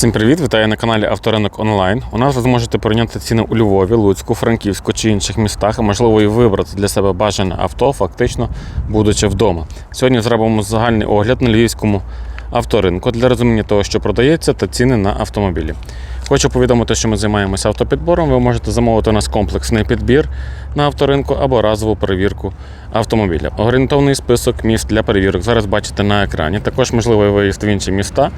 Всім привіт! Вітаю на каналі Авторинок Онлайн. У нас ви зможете порівняти ціни у Львові, Луцьку, Франківську чи інших містах, а можливо і вибрати для себе бажане авто, фактично будучи вдома. Сьогодні зробимо загальний огляд на львівському авторинку для розуміння того, що продається, та ціни на автомобілі. Хочу повідомити, що ми займаємося автопідбором. Ви можете замовити у нас комплексний підбір на авторинку або разову перевірку автомобіля. Орієнтовний список міст для перевірок зараз бачите на екрані. Також можливий виїзд в інші міста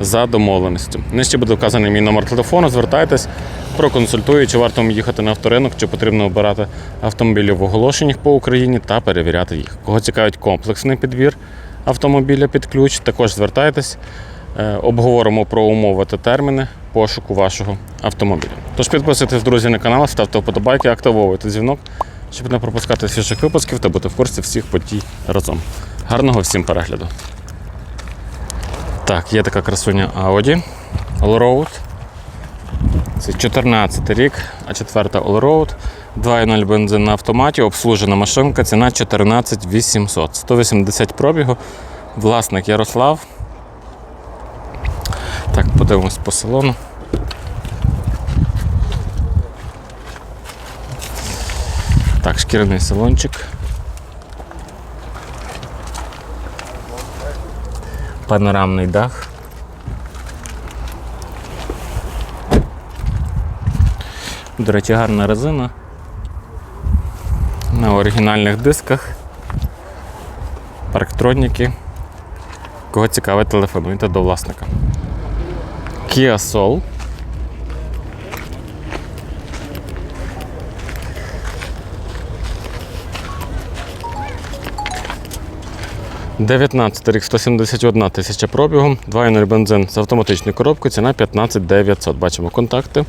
за домовленістю. Нижче буде вказаний мій номер телефону. Звертайтесь, проконсультую, чи варто їхати на авторинок, чи потрібно обирати автомобілі в оголошеннях по Україні та перевіряти їх. Кого цікавить комплексний підбір автомобіля під ключ, також звертайтесь. Е, Обговоримо про умови та терміни пошуку вашого автомобіля. Тож підписуйтесь, друзі, на канал, ставте вподобайки, активовуйте дзвінок, щоб не пропускати свіжих випусків та бути в курсі всіх подій разом. Гарного всім перегляду! Так, є така красуня Audi Allroad. Це 14 рік, а четверта Allroad. 2.0 бензин на автоматі, обслужена машинка, ціна 14 800. 180 пробігу. Власник Ярослав. Так, подивимось по салону. Так, шкіряний салончик. Панорамний дах. До речі, гарна резина. На оригінальних дисках. Парктроніки. Кого цікавить, телефонуйте до власника. Kia Soul. Дев'ятнадцятий рік 171 тисяча пробігу, 2.0 бензин з автоматичною коробкою, ціна 15 900. Бачимо контакти.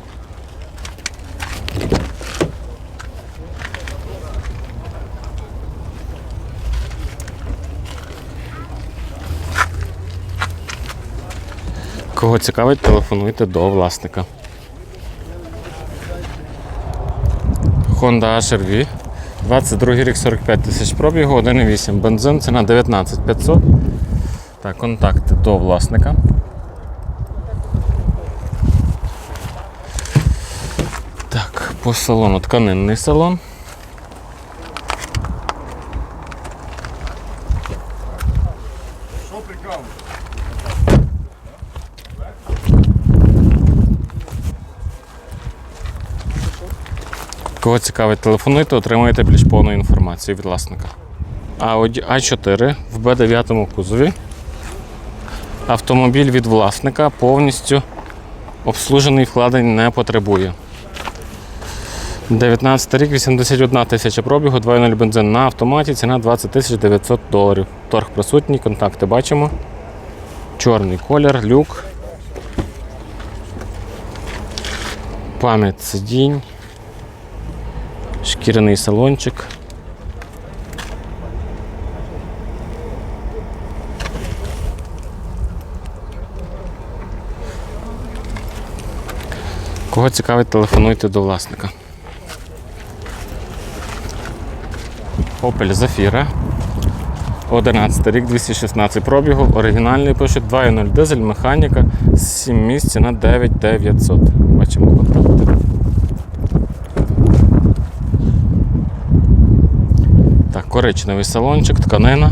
Кого цікавить, телефонуйте до власника. Honda HR-V. 22 рік 45 тисяч пробігу, 1,8 бензин, ціна 19 500. Так, контакти до власника. Так, по салону тканинний салон. Кого цікавить, телефонуйте, отримаєте більш повну інформацію від власника. Audi A4 в B9 кузові. Автомобіль від власника повністю обслужений, вкладень не потребує. 19 рік, 81 тисяча пробігу, 2.0 бензин на автоматі, ціна 20 тисяч 900 доларів. Торг присутній, контакти бачимо. Чорний колір, люк. Пам'ять сидінь. Шкіряний салончик. Кого цікавить, телефонуйте до власника. Opel Zafira. 11 рік, 216 пробігу, оригінальний пише 2.0 дизель, механіка, 7 місць на 9900. Бачимо контакти. Коричневий салончик, тканина.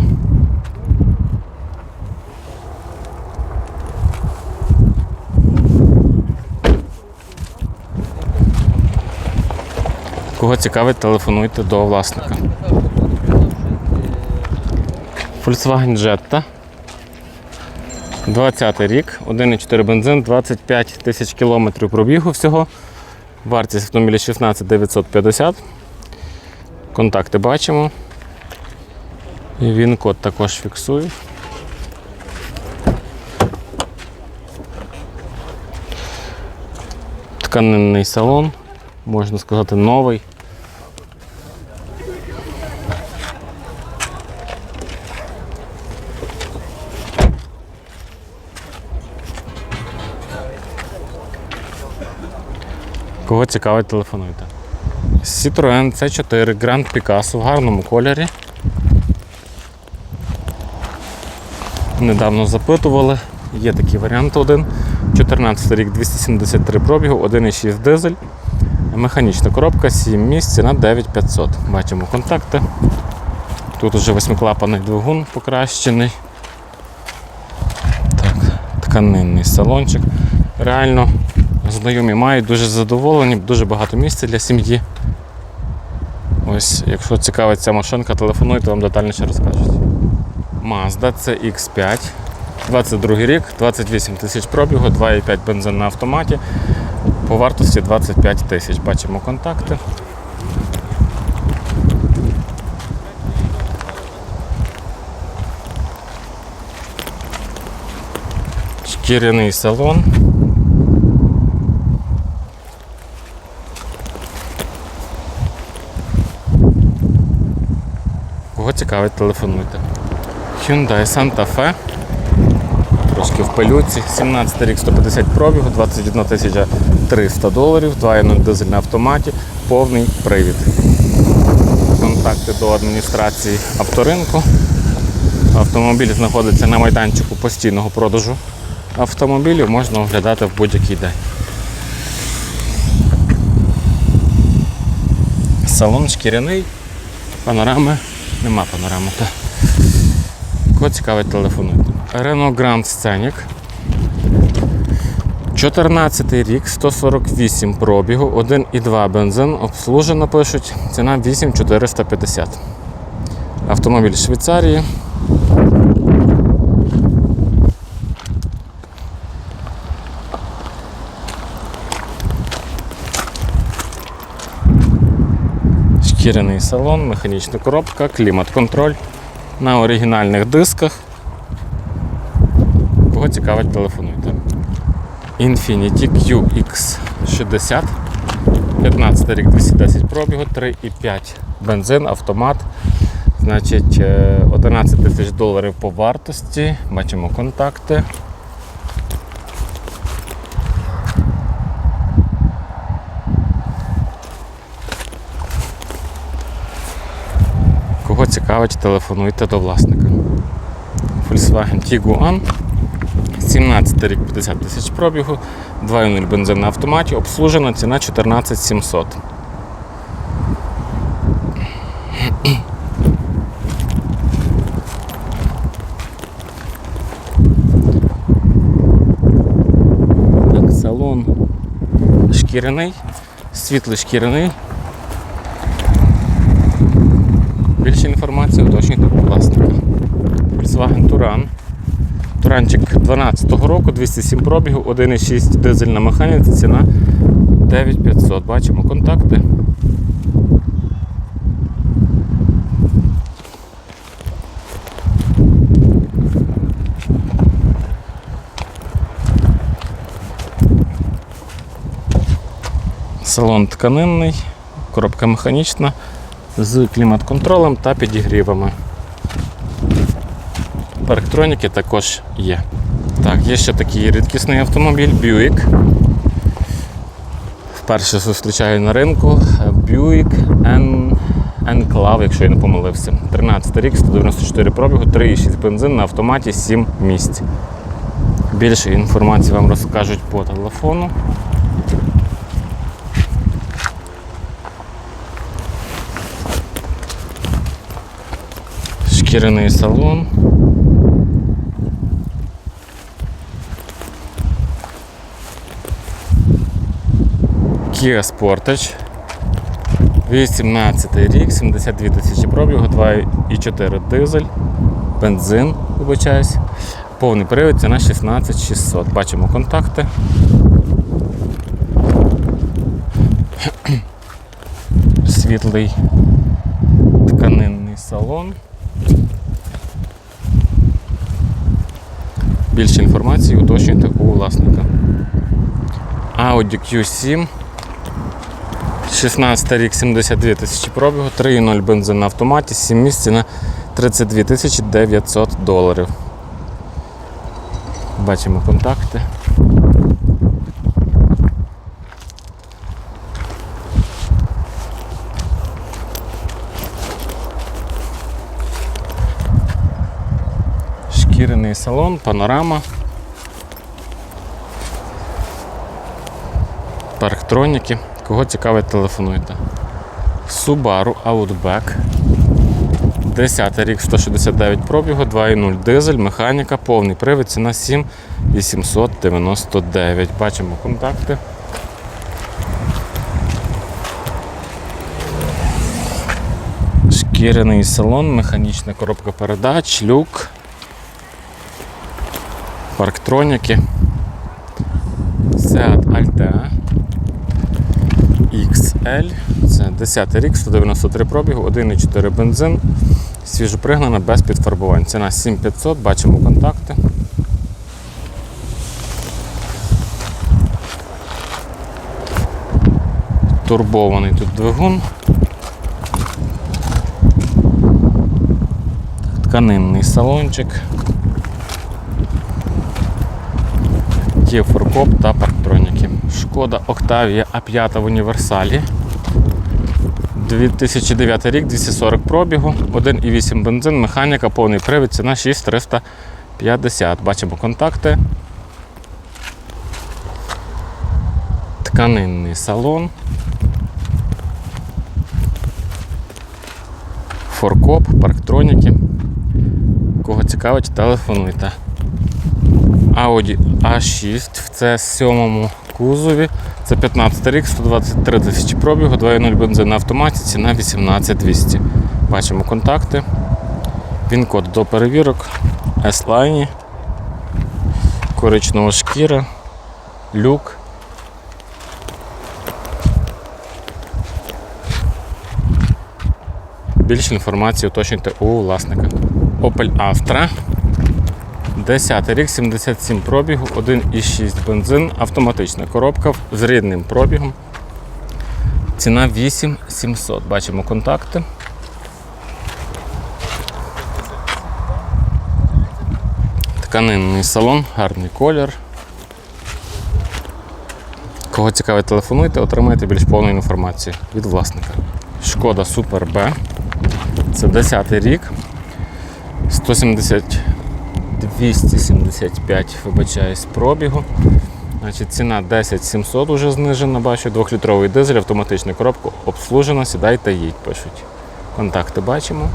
Кого цікавить, телефонуйте до власника. Volkswagen Jetta. 20 рік, 1,4 бензин, 25 тисяч кілометрів пробігу всього. Вартість автомобіля 16 950. Контакти бачимо. І він код також фіксую. Тканинний салон, можна сказати, новий. Кого цікавить, телефонуйте. Citroen C4 Grand Picasso в гарному кольорі. Недавно запитували, є такий варіант один. 14 рік 273 пробігу, 1,6 дизель. Механічна коробка, 7 місць, ціна 9500. Бачимо контакти. Тут уже восьмиклапаний двигун покращений. Так, тканинний салончик. Реально знайомі мають дуже задоволені, дуже багато місця для сім'ї. Ось, якщо цікавить ця машинка, телефонуйте, вам детальніше розкажуть. Mazda CX5. 22 рік, 28 тисяч пробігу, 2,5 бензин на автоматі. По вартості 25 тисяч. Бачимо контакти. Шкіряний салон. Кого цікавить, телефонуйте. Hyundai Santa Fe. Трошки в пилюці. 17 рік 150 пробігу, 21 тисяча 300 доларів, 2.0 дизель на автоматі, повний привід. Контакти до адміністрації авторинку. Автомобіль знаходиться на майданчику постійного продажу автомобілів, можна оглядати в будь-який день. Салон шкіряний, панорами, нема панорами. Кого цікавить, телефонуйте. Renault Grand Scenic. 14 рік, 148 пробігу, 1,2 бензин, обслужено пишуть, ціна 8450. Автомобіль Швейцарії. Шкіряний салон, механічна коробка, клімат-контроль на оригінальних дисках. Кого цікавить, телефонуйте. Infiniti QX60. 15 рік 210 пробігу, 3,5 бензин, автомат. Значить, е, 11 тисяч доларів по вартості. Бачимо контакти. Кого цікавить, телефонуйте до власника. Volkswagen Tiguan. 17 рік 50 тисяч пробігу, 2.0 бензин на автоматі, обслужена ціна 14 700. Так, салон шкіряний, світлий шкіряний. Більше інформації уточнюйте у власника. Volkswagen Touran. Туранчик 12-го року, 207 пробігу, 1,6 дизель на ціна 9500. Бачимо контакти. Салон тканинний, коробка механічна з клімат-контролем та підігрівами. Парктроніки також є. Так, є ще такий рідкісний автомобіль Buick. Вперше зустрічаю на ринку Buick N... Enclave, якщо я не помилився. 13 рік, 194 пробігу, 3,6 бензин на автоматі 7 місць. Більше інформації вам розкажуть по телефону. Шкіряний салон. Kia Sportage. 18 рік, 72 тисячі пробігу, 2,4 дизель, бензин, вибачаюсь. Повний привід, ціна 16600. Бачимо контакти. Світлий тканинний салон. Більше інформації уточнюйте у власника. Audi Q7. 16 рік, 72 тисячі пробігу, 3,0 бензин на автоматі, 7 місць на 32 тисячі 900 доларів. Бачимо контакти. Шкіряний салон, панорама. парктроніки. Кого цікавить, телефонуйте. Subaru Outback. 10 рік 169 пробігу, 2.0 дизель, механіка, повний привід, ціна 7 899. Бачимо контакти. Шкіряний салон, механічна коробка передач, люк, парктроніки, Seat Altea XL. Це 10 рік, 193 пробігу, 1,4 бензин, свіжопригнана без підфарбувань. Ціна 7500, бачимо контакти. Турбований тут двигун. Тканинний салончик. Є форкоп та парктроніки. Шкода Octavia A5 в універсалі. 2009 рік, 240 пробігу, 1,8 бензин, механіка, повний привід, ціна 6350. Бачимо контакти. Тканинний салон. Форкоп, парктроніки. Кого цікавить, телефонуйте. Audi A6 в це 7 кузові. Це 15 рік, 123 тисячі пробігу, 2.0 бензин на автоматі, ціна 18200. Бачимо контакти. Він-код до перевірок, S-Line, коричнева шкіра, люк. Більше інформації уточнюйте у власника. Opel Astra. 10 рік, 77 пробігу, 1,6 бензин, автоматична коробка з рідним пробігом. Ціна 8700. Бачимо контакти. Тканинний салон, гарний колір. Кого цікавить, телефонуйте, отримаєте більш повну інформацію від власника. Шкода Super B. Це 10 рік. 170 275, вибачаюсь, пробігу. Значить, Ціна 10 700 вже знижена, бачу, 2-літровий дизель, автоматична коробка, обслужена, сідай та їдь, пишуть. Контакти бачимо.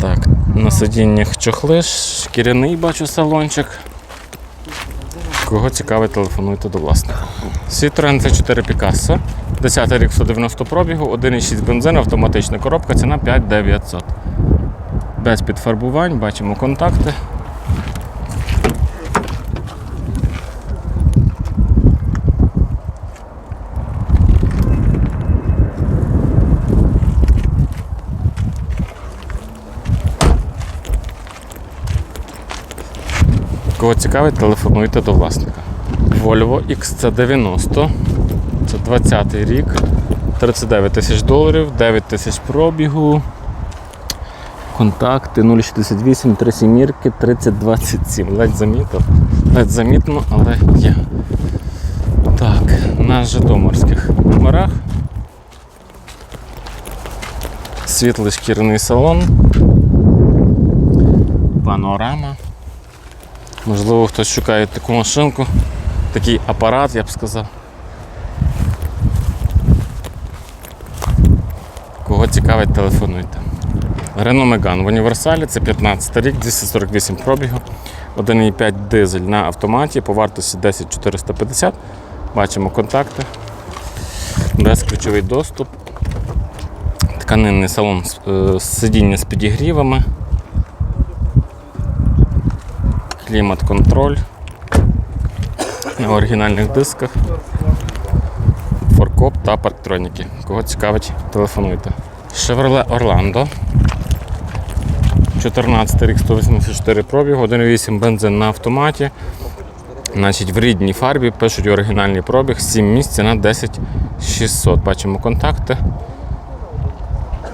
Так, на сидіннях чохли, шкіряний бачу салончик. Кого цікавить, телефонуйте до власника. Citroen C4 Picasso. 10 рік 190 пробігу, 1,6 бензин, автоматична коробка, ціна 5900. Без підфарбувань, бачимо контакти. Кого цікавить, телефонуйте до власника. Volvo XC90. Це 20 й рік, 39 тисяч доларів, 9 тисяч пробігу. Контакти 068, 3 сімірки, 3027. Ледь замітив. Ледь замітно, але є. Так, на Житомирських номерах. Світлий шкіряний салон. Панорама. Можливо, хтось шукає таку машинку, такий апарат, я б сказав. Кого цікавить, телефонуйте. Renault Megane в універсалі це 15 рік, 248 пробігу, 1,5 дизель на автоматі по вартості 10450. Бачимо контакти. Безключовий доступ. Тканинний салон е, сидіння з підігрівами. Клімат-контроль. На оригінальних дисках. Форкоп та парктроніки. Кого цікавить, телефонуйте. Chevrolet Orlando. 14 рік 184 пробігу, 1,8 бензин на автоматі. Значить, В рідній фарбі пишуть оригінальний пробіг, 7 місць на 10 600. Бачимо контакти.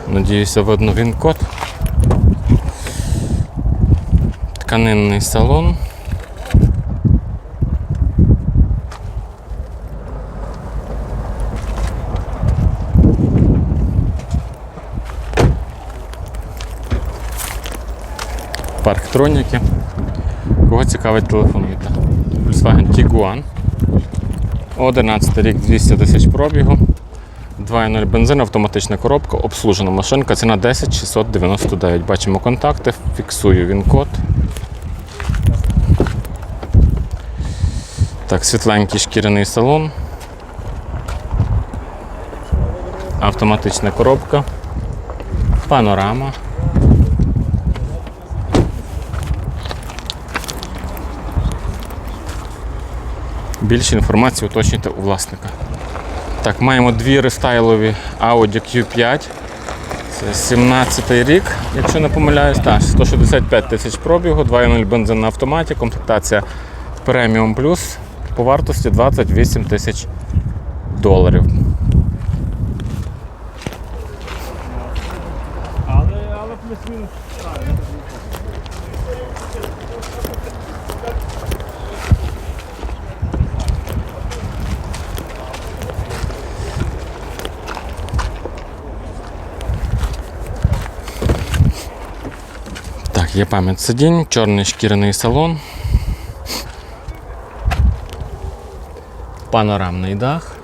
Надіюся, видно він код. Тканинний салон. парктроніки. Кого цікавить, телефонуйте. Volkswagen Tiguan. 11 рік 200 тисяч пробігу. 2.0 бензин, автоматична коробка, обслужена машинка, ціна 10 699. Бачимо контакти, фіксую він код. Так, світленький шкіряний салон. Автоматична коробка. Панорама. Більше інформації уточнюйте у власника. Так, маємо дві рестайлові Audi Q5. Це 17 й рік, якщо не помиляюсь. Так, 165 тисяч пробігу, 2.0 бензин на автоматі, комплектація Premium Plus по вартості 28 тисяч доларів. Але, але плюс-мінус. Так, пам'ять сидінь, чорний шкіряний салон. Панорамний дах.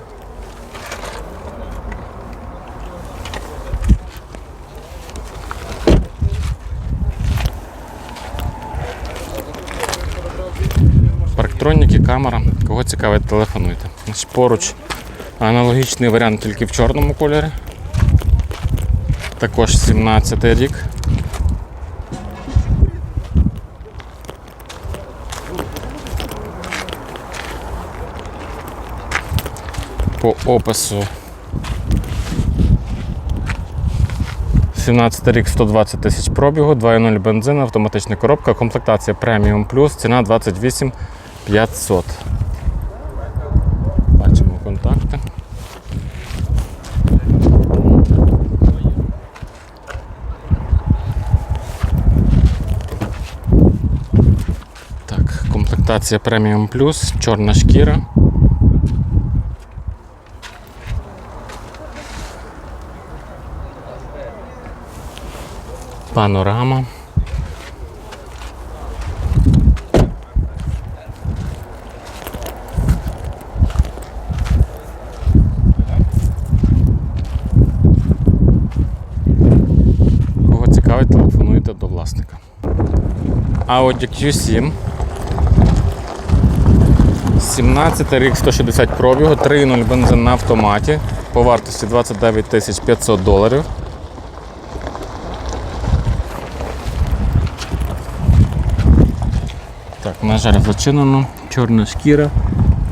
Парктроніки, камера. Кого цікавить, телефонуйте. Поруч аналогічний варіант тільки в чорному кольорі. Також 17 рік. По опису. 17 рік 120 тисяч пробігу, 2.0 бензин, автоматична коробка, комплектація Premium Plus, ціна 28 500. Бачимо контакти. Так, комплектація Premium Plus, чорна шкіра. Панорама. Кого цікавить, телефонуйте до власника. Audi Q7. 17 рік 160 пробігу, 3.0 бензин на автоматі по вартості 29 тисяч 500 доларів. На жаль, зачинено, чорна шкіра,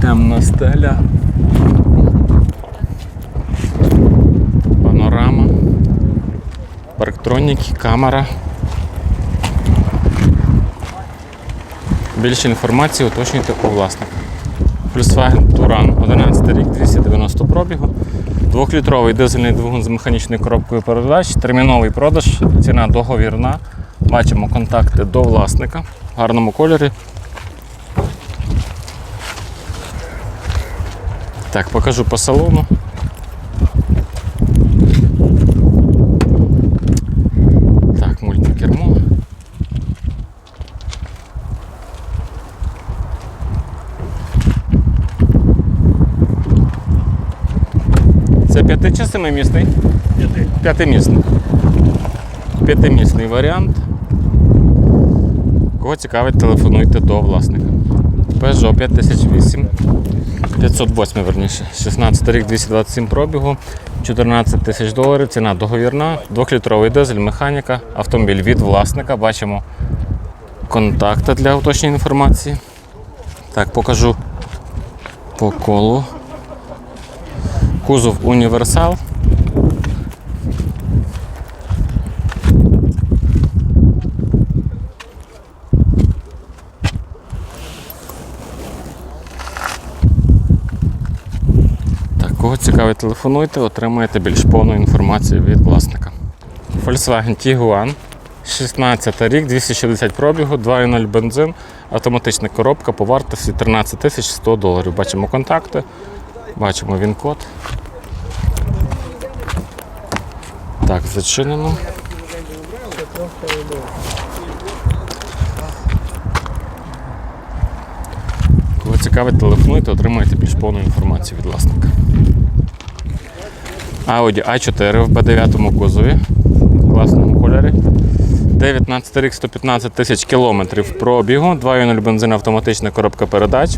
темна стеля, панорама, парктроніки, камера. Більше інформації уточнюйте у власника. Volkswagen Touran 11 рік, 290 пробігу. Двохлітровий дизельний двигун з механічною коробкою передач, терміновий продаж, ціна договірна. Бачимо контакти до власника в гарному кольорі. Так, покажу по салону. Так, мультикермо. Це п'яти чи семимісний? П'яти. П'ятимісний. П'ятимісний варіант. Кого цікавить, телефонуйте до власника. Peugeot 5008. 508 верніше. 16 рік 227 пробігу, 14 тисяч доларів, ціна договірна, 2-літровий дизель, механіка, автомобіль від власника. Бачимо контакти для уточнення інформації. Так, покажу по колу. Кузов універсал. Кого цікавить, телефонуйте, отримаєте більш повну інформацію від власника. Volkswagen Tiguan 16 рік, 260 пробігу, 2,0 бензин, автоматична коробка по вартості 13 100 доларів. Бачимо контакти, бачимо він-код. Так, зачинено. Кого цікавить, телефонуйте, отримаєте більш повну інформацію від власника. Audi A4 в B9 кузові в класному кольорі. 19 рік 115 тисяч кілометрів пробігу, 2.0 бензин автоматична коробка передач.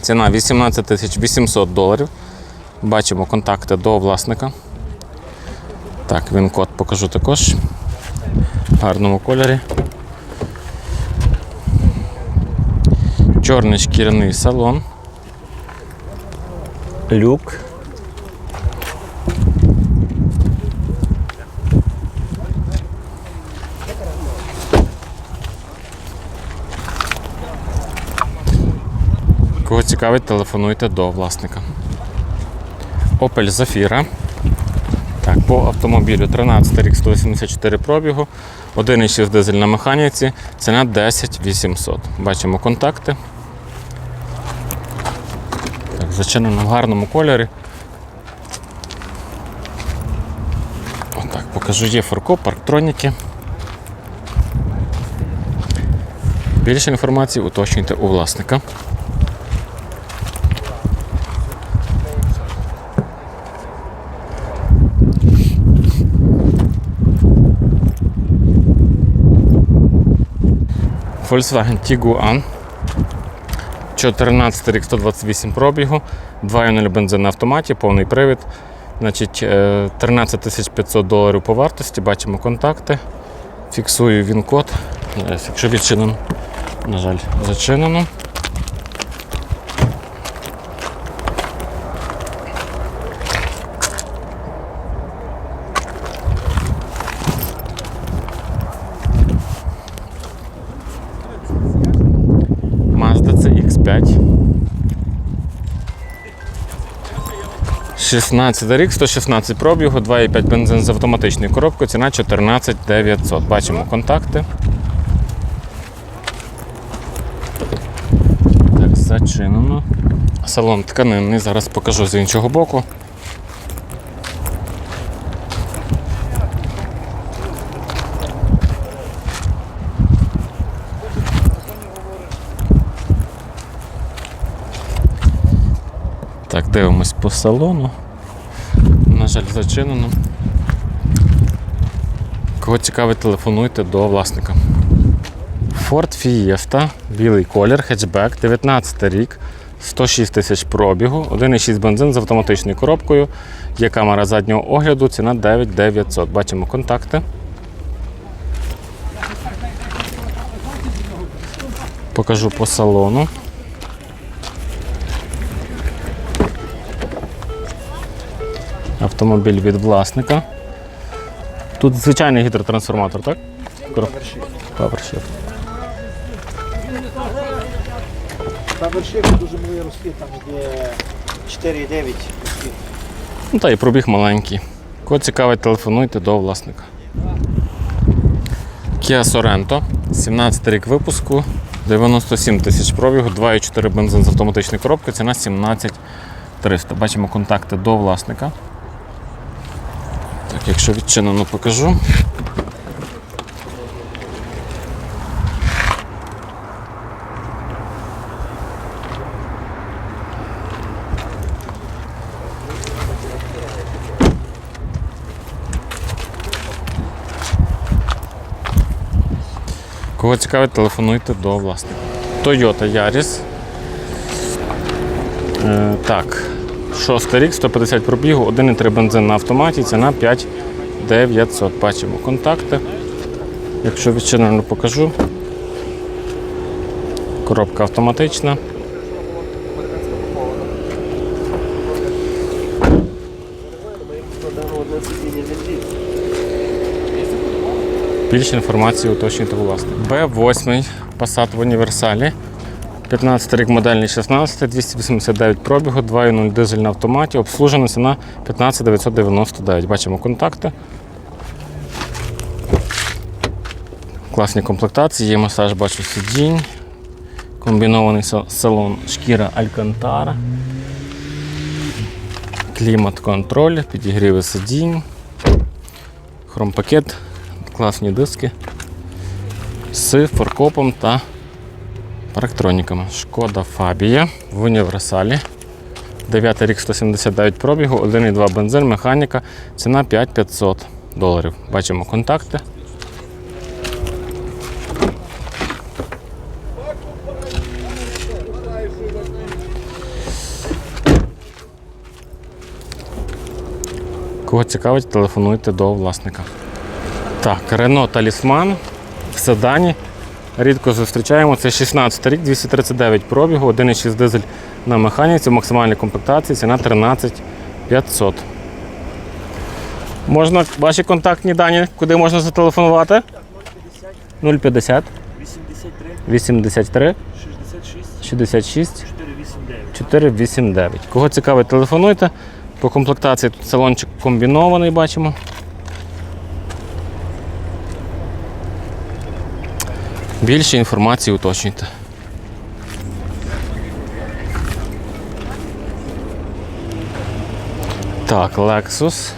Ціна 18 тисяч 800 доларів. Бачимо контакти до власника. Так, він код покажу також. В гарному кольорі. Чорний шкіряний салон. Люк. Кого цікавить, телефонуйте до власника. Opel Zafira. Так, по автомобілю 13 рік 184 пробігу, 1,6 дизель на механіці, ціна 10 800. Бачимо контакти. Так, зачинено в гарному кольорі. Отак, покажу, є фарко, парктроніки. Більше інформації уточнюйте у власника. Volkswagen Tiguan. 14 рік 128 пробігу, 2.0 бензин на автоматі, повний привід. Значить, е, 13 500 доларів по вартості, бачимо контакти. Фіксую він код. Якщо відчинено, на жаль, зачинено. Mazda CX5. 16 рік, 116 пробігу, 2,5 бензин з автоматичною коробкою, ціна 14 900. Бачимо контакти. Так, зачинено. Салон тканинний, зараз покажу з іншого боку. Так, дивимось по салону. На жаль, зачинено. Кого цікавить, телефонуйте до власника. Ford Fiesta, білий колір, хетчбек, 19 рік, 106 тисяч пробігу, 1,6 бензин з автоматичною коробкою. Є камера заднього огляду, ціна 9900. Бачимо контакти. Покажу по салону. Автомобіль від власника. Тут звичайний гідротрансформатор, так? Та вершина дуже малі рости, там є 4,9 рости. Ну та і пробіг маленький. Кого цікавить, телефонуйте до власника. Kia Sorento, 17 рік випуску, 97 тисяч пробігу, 2,4 бензин з автоматичною коробкою, ціна 17 300. Бачимо контакти до власника. Якщо відчинено, покажу. Кого цікавить, телефонуйте до власника. Toyota Yaris. Е, так, шостий рік, 150 пробігу, 1,3 бензин на автоматі, ціна 5900. Бачимо контакти. Якщо відчинено, покажу. Коробка автоматична. Більше інформації уточнюйте у власника. Б8 Passat в універсалі. 15 рік модельний 16, 289 пробігу, 2.0 дизель на автоматі, обслужена ціна 15 999. Бачимо контакти. Класні комплектації, є масаж, бачу сидінь. Комбінований салон шкіра Алькантара. Клімат-контроль, підігріви сидінь. Хромпакет, класні диски з форкопом та Парктроніками. Шкода Фабія в універсалі. 9 рік 179 пробігу, 1,2 бензин, механіка, ціна 5500 доларів. Бачимо контакти. Кого цікавить, телефонуйте до власника. Так, Renault Talisman в седані. Рідко зустрічаємо. Це 16 рік, 239 пробігу, 1,6 дизель на механіці, в максимальній комплектації, ціна 13 500. Можна ваші контактні дані, куди можна зателефонувати? 050 83, 83 66, 66 489. 489. Кого цікавить, телефонуйте. По комплектації тут салончик комбінований, бачимо. Більше інформації уточнюйте. Так, Lexus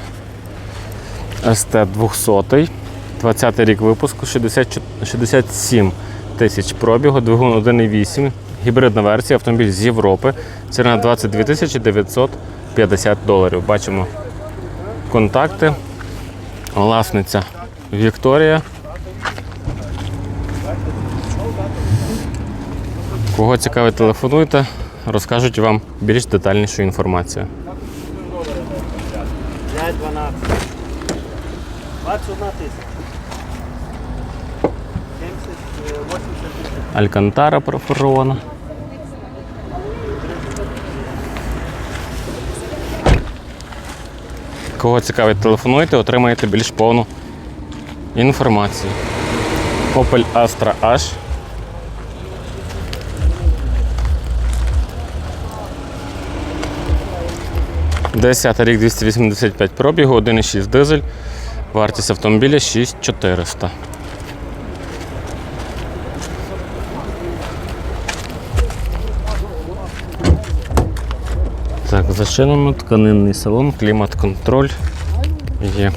ST 200, 20 рік випуску, 60 67 тисяч пробігу, двигун 1,8, гібридна версія, автомобіль з Європи. Ціна 22 тисячі 950 доларів. Бачимо контакти. Власниця Вікторія. Кого цікавить, телефонуйте, розкажуть вам більш детальнішу інформацію. 5, 12. 21 тисяча. 70, е, 80 тисяч. Алькантара профорована. Кого цікавить, телефонуйте, отримаєте більш повну інформацію. Opel Astra H. Десятий рік 285 пробігу, 1,6 дизель. Вартість автомобіля 6400. Так, зачинено тканинний салон, клімат-контроль є.